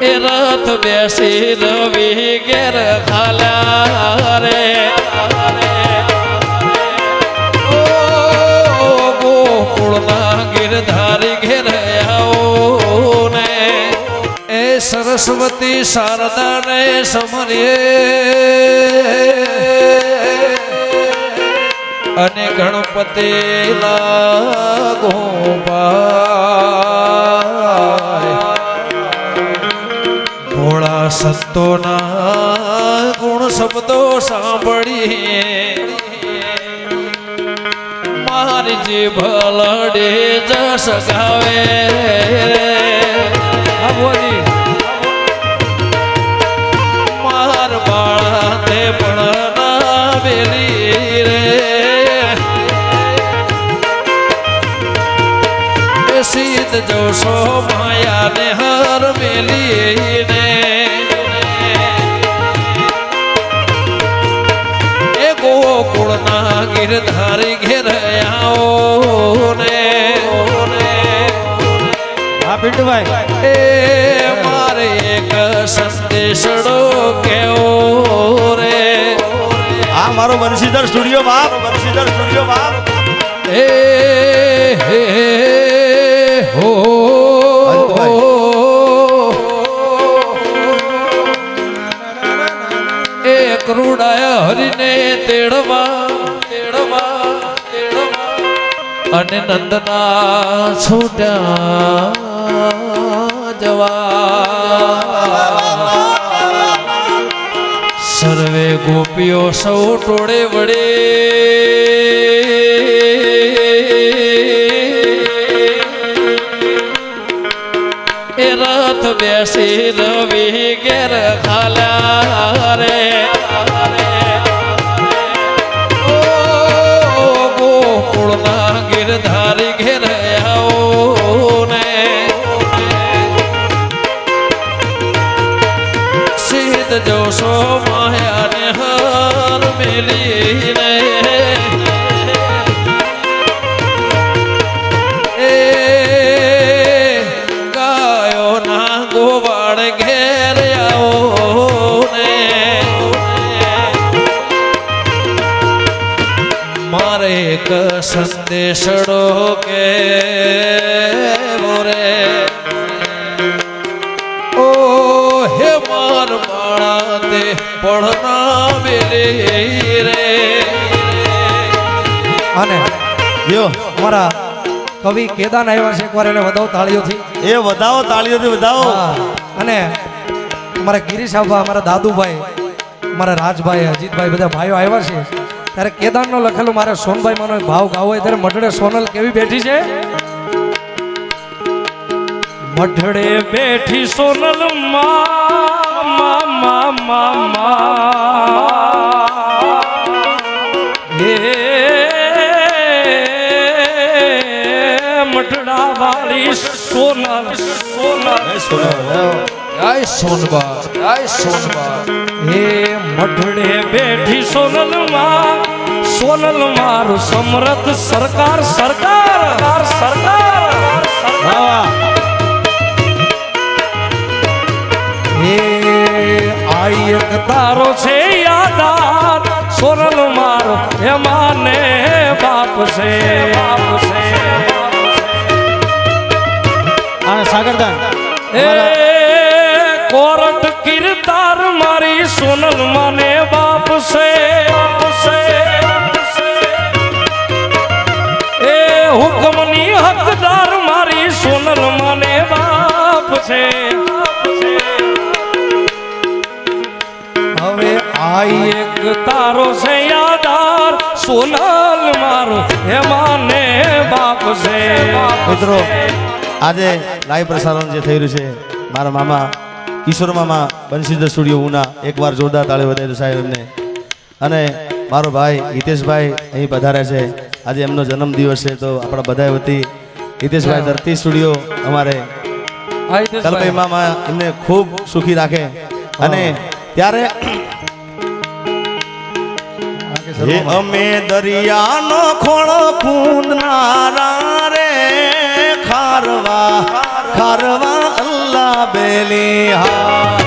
એ રથ બેસી રવિ ઘેર ખાલા રે. ગિરધારી ઘેર આવો ને એ સરસ્વતી શારદાને સમરીએ અને ગણપતિ લાગો ભોળા સંતોના ગુણ શબ્દો સાંભળીએ. મારી જીભ લડે જસ ગાવે. માર બાળા તે પણ એ જોશો માયા ને હર મેલી ને ના ગિરધારી ઘેર આવો ને હા પિન્ટુભાઈ. એ મારે એક સંદેશડો કેવો રે. આ મારો બંશીધર સ્ટુડિયો બાપ. બંશીધર સ્ટુડિયો બાપ એ હે હો કરુણાય હરિને તેડવા અને નંદના છૂટ્યા જવા. સર્વે ગોપીઓ સૌ ટોળે વડે એ રથ બેસી રવિ ઘેર. મારે એક સંદેશડો કે મોરે. ઓ હે માર માળા તે પડના મેલે રે. અને યો મારા કવિ કેદાન આવ્યા છે એકવાર એને વધાવો તાળીઓથી. એ વધાવો તાળીઓથી વધાવો. અને અમારા ગિરીશ આભા અમારા દાદુભાઈ અમારા રાજભાઈ અજીતભાઈ બધા ભાઈઓ આવ્યા છે. ત્યારે કેદારનો લખેલું મારે સોનભાઈ માનો ભાવ ગાવો હોય ત્યારે મઢડે સોનલ કેવી બેઠી છે? મઢડે બેઠી સોનલ મા મા મા મા. મા હે મઢડા વાળી સોનલ. સોનલ એ સોનો જય સોનબા જય સોનબા હે મઢડે બેઠી સોનલમાં સોનલ મારું સમરથ સરકાર સરકાર સરકાર હે. આઈ એક તારો છે યાદાર સોનલ મારો એમાને બાપ છે. બાપ છે આ સાગરદાન એ કોરટ કિરદાર મારી સોનલ માને બાપ છે. એ હુકમની હકદાર મારી સોનલ માને બાપ છે. હવે આ એક તારો છે યાદાર, સોનલ મારો હેમાને બાપ છે. મિત્રો, આજે લાઈવ પ્રસારણ જે થઈ રહ્યું છે, મારા મામા કિશોર મામા સ્ટુડિયો ઉના એકવાર જોરદાર તાળી વધારે સાહેબ એમને. અને મારો ભાઈ હિતેશભાઈ અહીં પધારે છે. આજે એમનો જન્મદિવસ છે તો આપણા બધા વતી હિતેશભાઈ ધરતી સ્ટુડિયો અમારે કલ્પઈ મામા એમને ખૂબ સુખી રાખે. અને ત્યારે અમે દરિયાનો ખોળો કૂદનારા રે. ખારવા ખારવા અલ્લાહ બેલી હા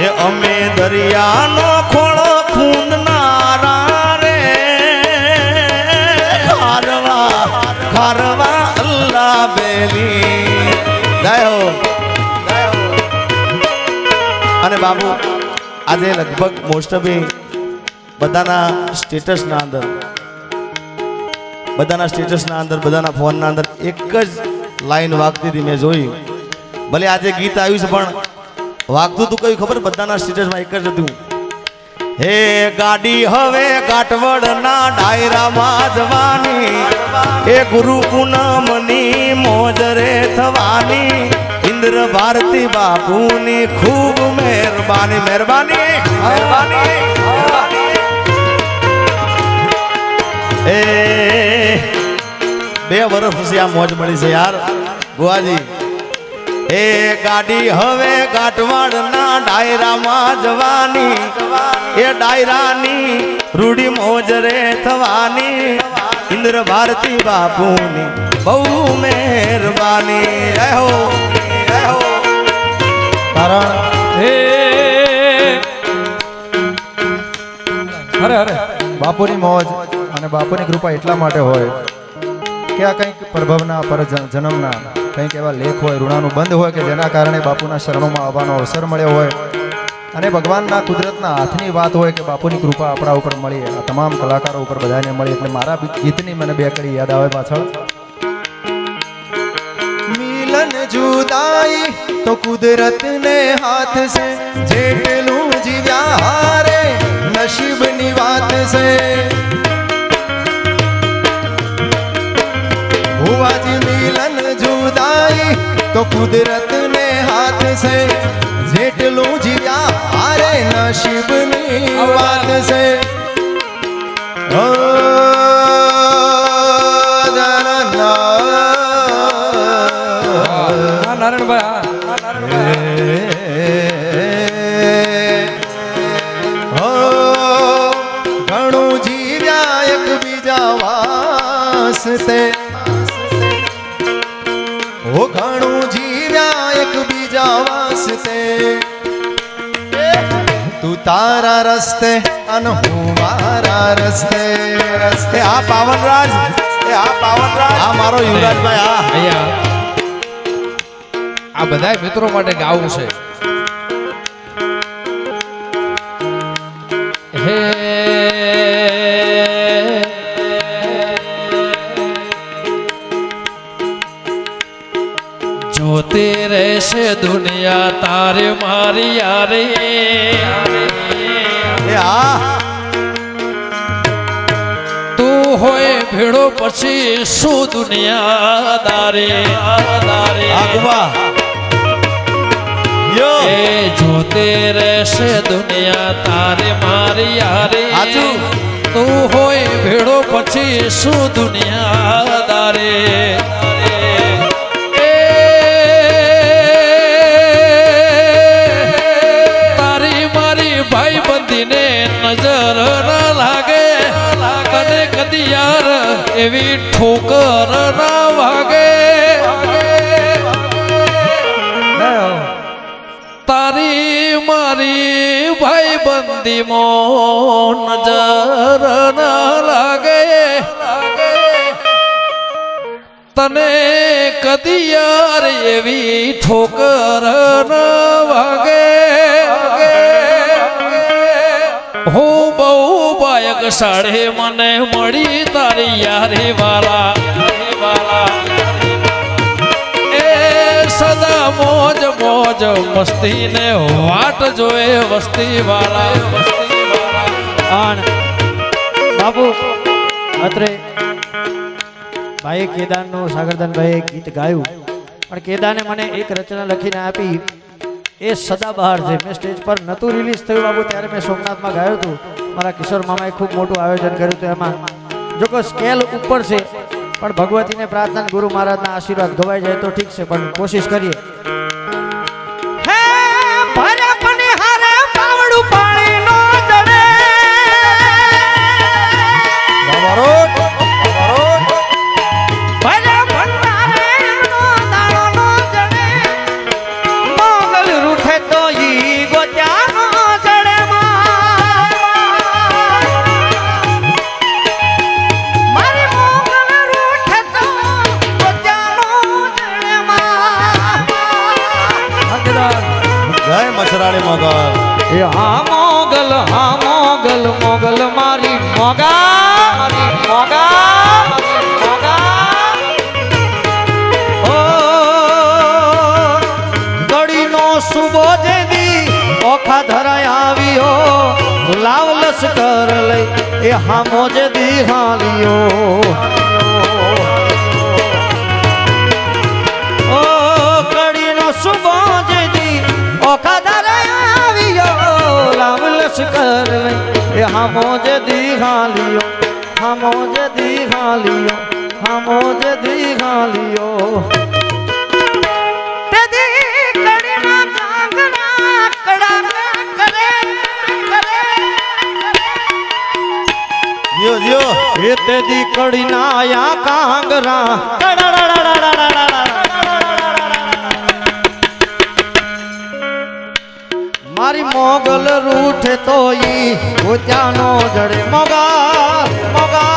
એ અમે દરિયાનો ખોળો ખૂંદનારા રે. ખારવા ખારવા અલ્લાહ બેલી. દયો હો. અને બાબુ, આજે લગભગ મોસ્ટ ઓફ બધાના સ્ટેટસના અંદર બધાના સ્ટેટસના અંદર, બધાના ફોનના અંદર એક જ લાઈન વાગતી હતી મેં જોઈ. ભલે આજે ગીત આવ્યું છે, પણ વાગતું તું કયું ખબર? બધાના સ્ટેટસમાં એક જ હતું. હે ગાડી હવે કાટવડના ડાયરામાં જવાની. એ ગુરુ પૂનમની મોજ રે થવાની. ઇન્દ્ર ભારતી બાપુની ખૂબ મહેરબાની મહેરબાની મહેરબાની. એ બે વર્ષ પછી આ મોજ મળી છે યાર. ગુવાજી એ ગાડી હવે કાટવાડના ડાયરામાં જવાની. એ ડાયરાની રૂડી મોજ રે થવાની. ઇન્દ્ર ભારતી બાપુની બહુ મહેરબાની. રહો રહો કારણ હે અરે અરે બાપુની મોજ અને બાપુની કૃપા એટલા માટે હોય કે આ કંઈક પ્રભવના, પર જન્મના કંઈક એવા લેખ હોય, ઋણાનું બંધ હોય કે જેના કારણે બાપુના શરણોમાં આવવાનો અવસર મળ્યો હોય. અને ભગવાનના કુદરતના હાથની વાત હોય કે બાપુની કૃપા આપણા ઉપર મળી, આ તમામ કલાકારો ઉપર બધાને મળી, એટલે મારા ગીતની મને બે કડી યાદ આવે પાછળ. મિલન જુદાઈ તો કુદરત ને હાથ છે, જેટલું જીવ્યા હારે નસીબની વાત છે. તો કુદરત ને હાથ છે જેટલું જીયા હારે નસીબની વાત છે. ઘણું જીવ્યા એકબીજા વાસતે તારા રસ્તે અને હું મારા રસ્તે રસ્તે. આ પાવનરાજ એ આ પાવનરાજ. આ મારો યુવરાજભાઈ આ અહીંયા. આ બધા મિત્રો માટે ગાવું છે. હે જોતી રહેશે દુનિયા તારે મારી યારે. પછી શું દુનિયા દારે આગવા જોતે રહેશે દુનિયા તારે મારી યારે. આજુ તું હોય ભેળો પછી શું દુનિયા દારે એવી ઠોકર ના વાગે. તારી મારી ભાઈ બંદી મો નજર ના લાગે. તને કદી યાર એવી ઠોકર ના વાગે. હું બહુ સાડે મને મળી તારી યારી વાલા એ સદા મોજ મોજ મસ્તી ને વાટ જોએ વસ્તી વાળા બાપુ, અત્રે ભાઈ કેદારનું સાગરદાનભાઈએ ગીત ગાયું. પણ કેદાને મને એક રચના લખીને આપી. એ સદાબહાર છે મેં સ્ટેજ પર નહોતું રિલીઝ થયું બાબુ, ત્યારે મેં સોમનાથમાં ગાયું હતું. મારા કિશોર મામાએ ખૂબ મોટું આયોજન કર્યું હતું એમાં. જો કોઈ સ્કેલ ઉપર છે, પણ ભગવતીને પ્રાર્થના ગુરુ મહારાજના આશીર્વાદ ગવાઈ જાય તો ઠીક છે, પણ કોશિશ કરીએ. એ હામો જેદી હાલ્યો ઓ કડીનો સુબો જેદી ઓખા ધરાય આવ્યો. લાવ લશ્કર એ હામો જેદી હાલ્યો હામો જેદી હાલ્યો હામો જેદી હાલ્યો જીઓ એ તે દીકડી ના આયા કાંગરા. મારી મોગલ રૂઠે તો ઈ ગોત્યાનો જડે મોગા મોગા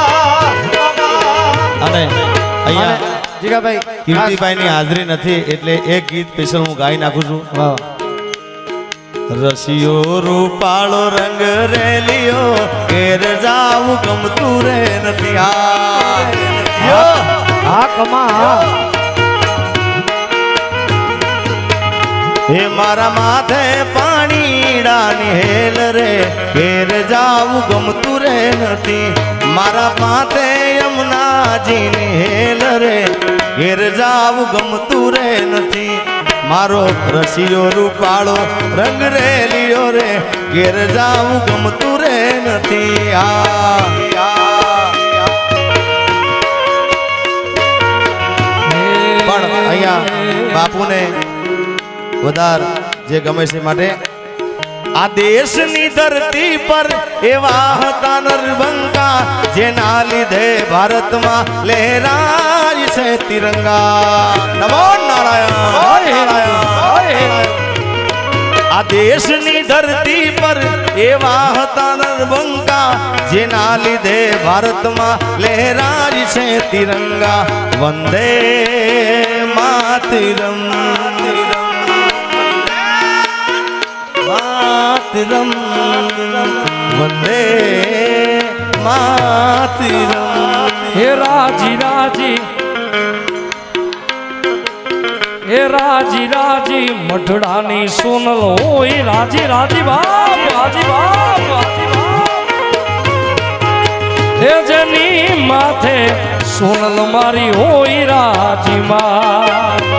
અને અહીંયા જીગાભાઈ કીર્તિભાઈ ની હાજરી નથી એટલે એક ગીત સ્પેશિયલ હું ગાઈ નાખું છું. વાહ રસિયો રૂપાળો રંગ રેલિયો ઘેર જાવું ગમતું રે નથી હા કમા હે. મારા માથે પાણીડાની હેલ રે ઘેર જાવું ગમતું રે નથી. મારા માથે યમુનાજીની હેલ રે ઘેર જાવું ગમતું રે નથી. મારો રસિયો રૂપાળો રંગ રેલિયો રે ઘેર જાઉં ગમતું રે નથી. આ પણ અહીંયા બાપુને વધાર જે ગમે છે માટે આ દેશની ધરતી પર એવા હતા નરબંકા જેના લીધે ભારતમાં લહેરાય છે તિરંગા. નમો નારાયણ નારાયણ આ દેશની ધરતી પર એવા હતા નરબંકા જેના લીધે ભારતમાં લહેરાય છે તિરંગા. વંદે માતરમ. માતરમ વંદે માતરમ હે રાજી રાજી હે રાજી રાજી મઢડાની સોનલ હોય રાજી રાજી બાપ રાજી બાપ હે જની માથે સોનલ મારી હોય રાજી માં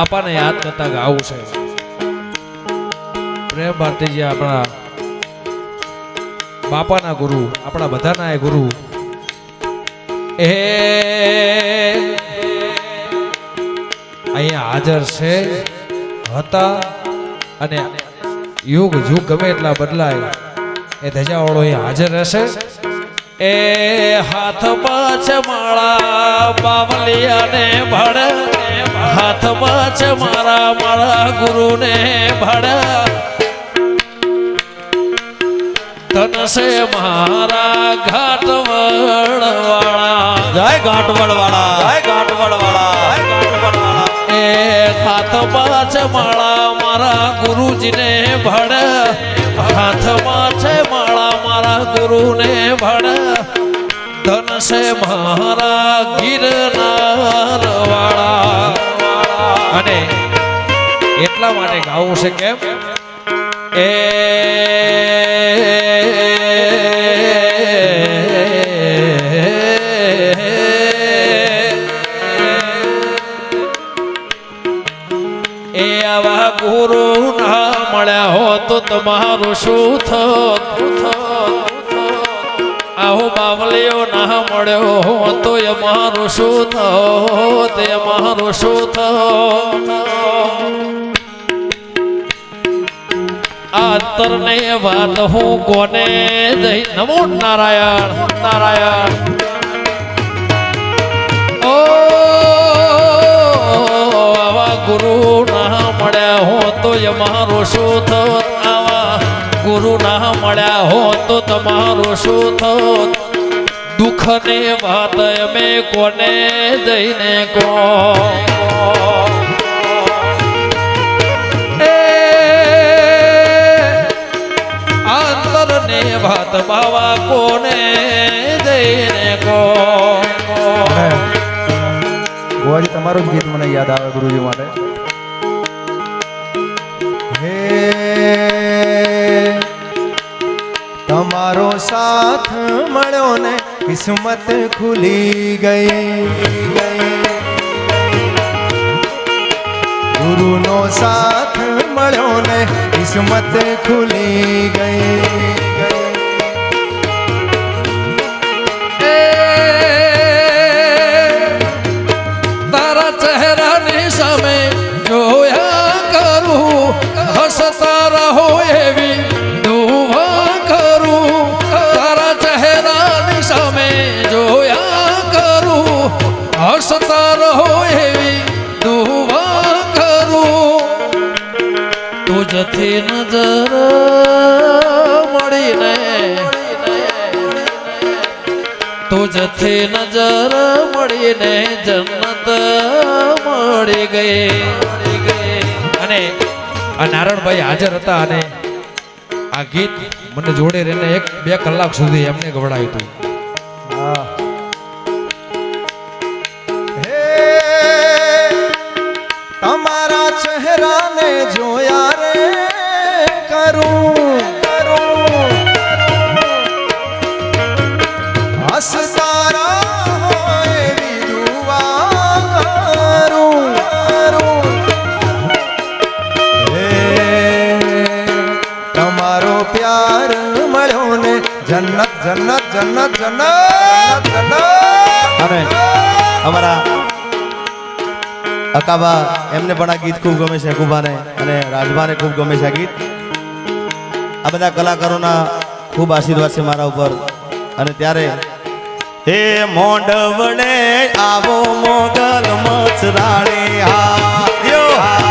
બાપાને યાદ કરતા ગાવું છે. પ્રેમ ભારતીજી આપણા બાપાના ગુરુ, આપણા બધાના એ ગુરુ. એ અહીંયા હાજર છે, હતા અને યુગ યુગ ગમે એટલા બદલાય, એ ધજાવાળો અહીંયા હાજર રહેશે. એ હાથ પાછ માળા, બાવલિયાને ભડ હાથમાં છે મારા મારા ગુરુને ભાડા. ધન છે મારા ઘાટ વાળા જય ગાંઠવડ વાળા જય ગાંઠવડ વાળા એ હાથમાં છે માળા મારા ગુરુજીને ભડ. હાથમાં છે માળા મારા ગુરુને ભડ. ધન છે મારા ગિરનાર વાળા અને એટલા માટે ગાવું છે કેમ? એ આવા ગુરુ ના મળ્યા હો તો તમારું શું થોત? આહો બાવલીઓ ના મળ્યો તો એ મારું શું થયો? તે મારું શું થયો? આ તરને વાત હું કોને જઈ નમો નારાયણ નારાયણ. ઓ, આવા ગુરુ ના મળ્યા હો તો મારું શું થત આવા ગુરુ ના મળ્યા હો તો તમારું શું થત દુઃખની વાત અમે કોને જઈને કો અંતરની વાત બાવા કોને જઈને કો અને તમારું ગીત મને યાદ આવે ગુરુજી માટે. હે તમારો સાથ મળ્યો ને કિસ્મત ખુલી ગઈ ગુરુનો સાથ મળ્યો ને કિસ્મત ખુલી ગઈ તારા તુજથી નજર મળીને તુજથી નજર મળીને જન્નત મળી ગઈ. અને આ નારણભાઈ હાજર હતા અને આ ગીત મને જોડે રહીને એક બે કલાક સુધી એમને ગવડાવ્યું હતું. જન્નત જન્નત જન્નત જન્નત અને અમારા અકાબા એમને પણ આ ગીત ખૂબ ગમે છે કુબાને અને રાજભાને ખૂબ ગમે છે આ ગીત. આ બધા કલાકારોના ખૂબ આશીર્વાદ છે મારા ઉપર. અને ત્યારે હે મોંડવણે, આવો મોગલ મચરાણી હા હા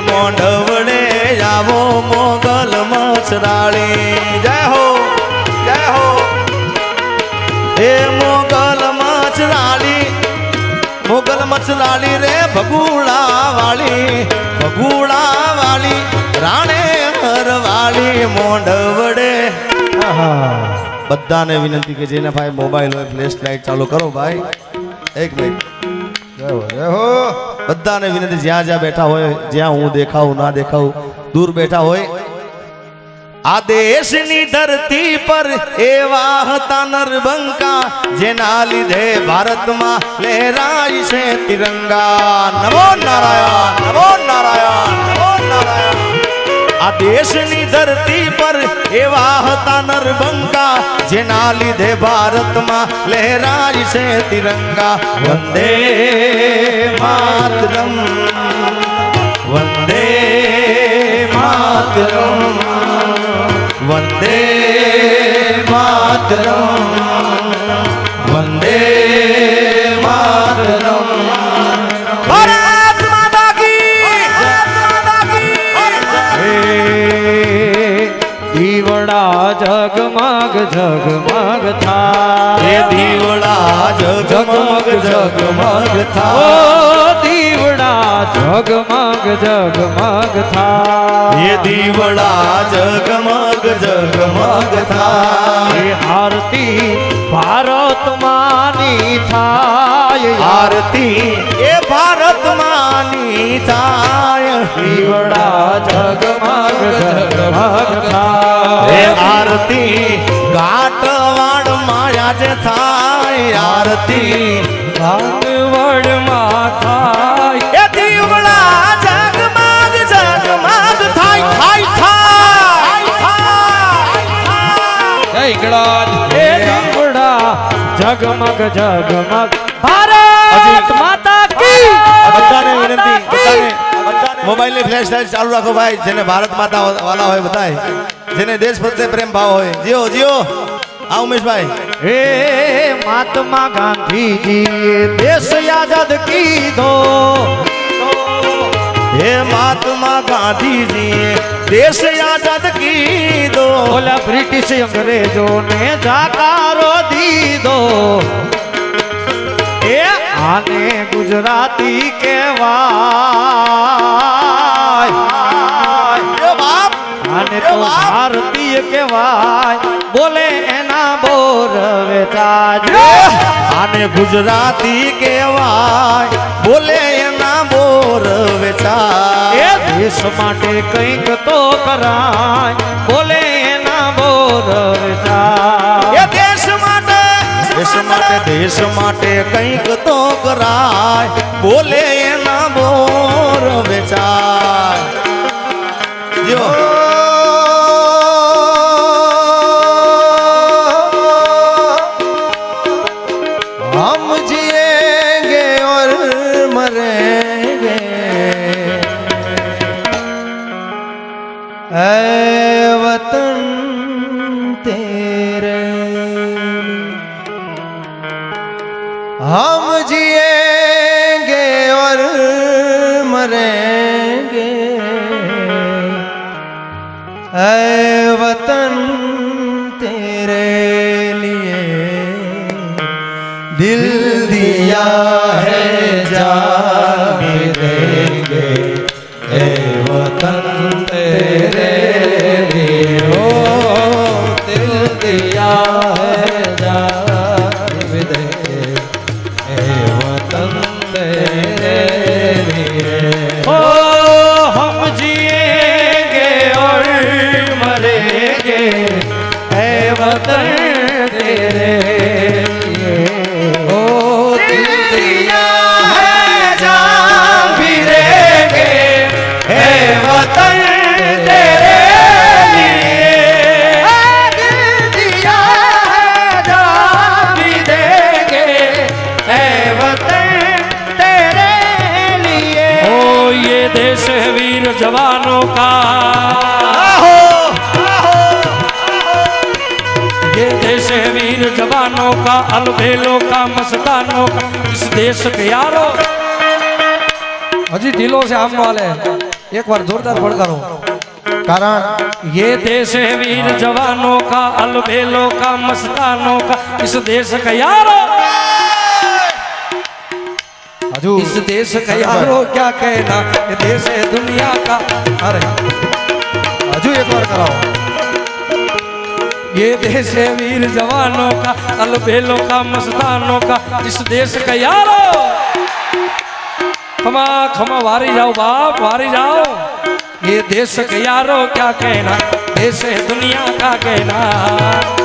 મોંડવણે આવો મોગલ મસરાળી. જય હો જય હો. હે મોગલ મસરાળી મોગલ મસરાળી રે ભગુડા વાળી ભગુડા વાળી રાણે હરવાળી મોંઢવડે. બધાને વિનંતી કે જેને ભાઈ મોબાઈલ હોય ફ્લેશ લાઇટ ચાલુ કરો ભાઈ. એક મિનિટ. બધાને વિનંતી, જ્યાં જ્યાં બેઠા હોય, જ્યાં હું દેખાવું ના દેખાવું દૂર બેઠા હોય, આ દેશની ધરતી પર એવા હતા નરબંકા, જેના લીધે ભારતમાં લહેરાય છે તિરંગા. નમો નારાયણ નમો નારાયણ નમો નારાયણ. આ દેશની ધરતી પર એવા હતા નરબંકા જેના લીધે ભારતમાં લહેરાય છે તિરંગા. વંદે માતરમ વંદે માતરમ વંદે માતરમ. જગમગ જગમગ થાય એ દીવડા જગમગ જગમગ થાય દીવડા જગમગ જગમગ થા. હે દીવડા જગમગ જગમગ થાય એ આરતી ભારત માની થાય. આરતી એ ભારત માની થાય. દીવડા જગમગ જગમગ થાય આરતી. ઘાટવાડ માયા જે થાય આરતી. ભાગવડમાં થાય. એ દીવડા જગમાગ જગમાગ થાય થાય થાય ઢંગડા એ દીવડા જગમગ જગમગ ભારત માતા કી! અત્યારે વિનંતી બધાને મોબાઈલની ફ્લેશ લાઈટ ચાલુ રાખો ભાઈ જેને ભારત માતા વાલા હોય બધાય. જેને દેશ પ્રત્યે પ્રેમ ભાવ હોય. જીઓ જીઓ. આ ઉમેશભાઈ. હે મહાત્મા ગાંધીજી દેશ આઝાદ કીધો. હે મહાત્મા ગાંધીજી દેશ આઝાદ કીધો. ઓલા બ્રિટિશ અંગ્રેજોને જાકારો દીધો. એ આને ગુજરાતી કહેવાય. તો ભારતીય કહેવાય. બોલે એના બોર વેચાય આને ગુજરાતી કહેવાય. બોલે એના બોર એ! વેચાય દેશ માટે કંઈક તો કરાય. બોલે એના બોર વેચાય એ દેશ માટે દેશ માટે દેશ માટે કંઈક તો કરાય. બોલે એના બોર વેચાય. જો. ऐ वतन तेरे हम जिएंगे और मरेंगे का अलबेलों का मस्तानों का इस देश के यारो अजी ढीलों से आमने वाले एक बार जोरदार फड़कारो कारण ये देश है वीर जवानों का अलबेलों का मस्तानों का इस देश के यारो इस देश का यारो क्या कहना? ये देश है दुनिया का। अरे हजू एक बार कराओ। ये देश है वीर जवानों का अलबेलों का मस्तानों का इस देश का यारो खमा खमा वारी जाओ बाप वारी जाओ ये देश का यारो क्या कहना देश है दुनिया का कहना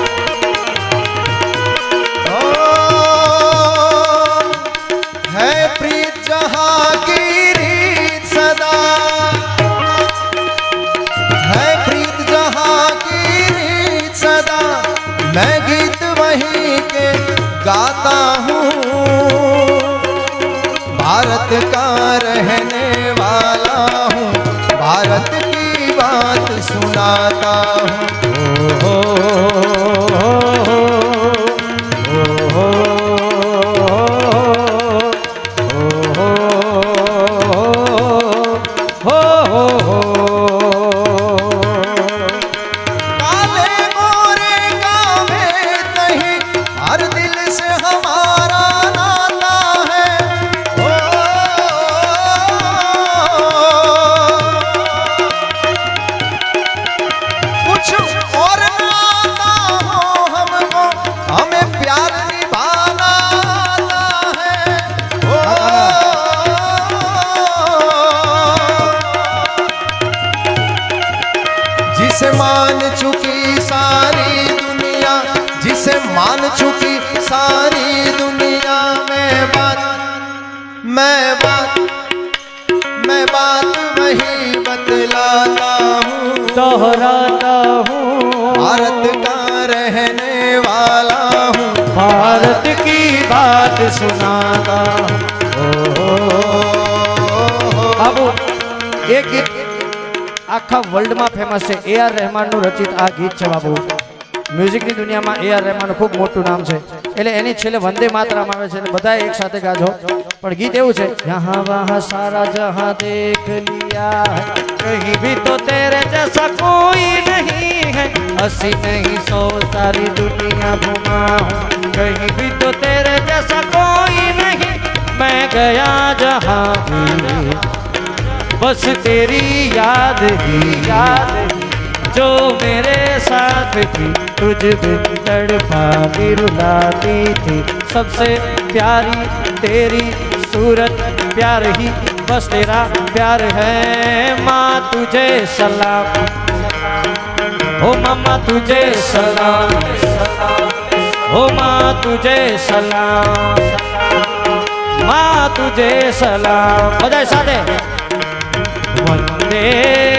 दोहराता हूँ भारत का रहने वाला हूँ भारत की बात सुनाता બાબુ એ ગીત આખા વર્લ્ડમાં ફેમસ છે એ આર રહેમાનનું રચિત આ ગીત છે બાબુ મ્યુઝિકની દુનિયામાં એ આર રહેમાનનું ખૂબ મોટું નામ છે. એટલે એની છેલ્લે વંદે માત્રામાં આવે છે એટલે બધા એક સાથે ગાજો. પણ ગીત એવું છે, યહાં વહાં સારા જહાં દેખ લિયા કહી ભી તો તેરે જૈસા કોઈ નહીં હૈ, હસી નહીં સો તારી દુનિયા ભૂમા કહી ભી તો તેરે જૈસા કોઈ નહીં, મેં ગયા જહાં બસ તેરી યાદ ही याद ही जो मेरे साथ थी तुझ बिन तड़पाती रुलाती थी। सबसे प्यारी तेरी सूरत, प्यार ही बस तेरा प्यार है। माँ तुझे सलाम। हो मामा तुझे सलाम। हो माँ तुझे सलाम। माँ तुझे सलाम। बजाय साढ़े वंदे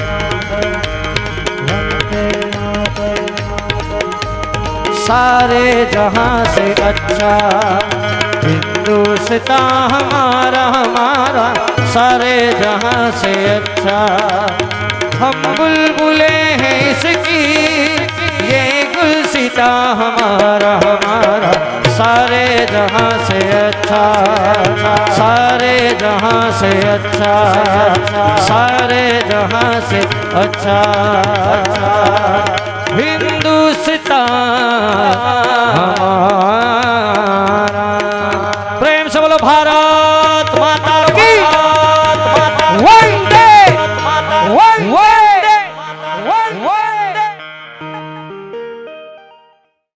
सारे जहां से अच्छा हिंदुस्तान हमारा हमारा सारे जहां से अच्छा हम बुलबुले हैं इसकी ये गुलसिता हमारा हमारा सारे जहां से अच्छा सारे जहां से अच्छा सारे जहां से अच्छा हिंदुस्तान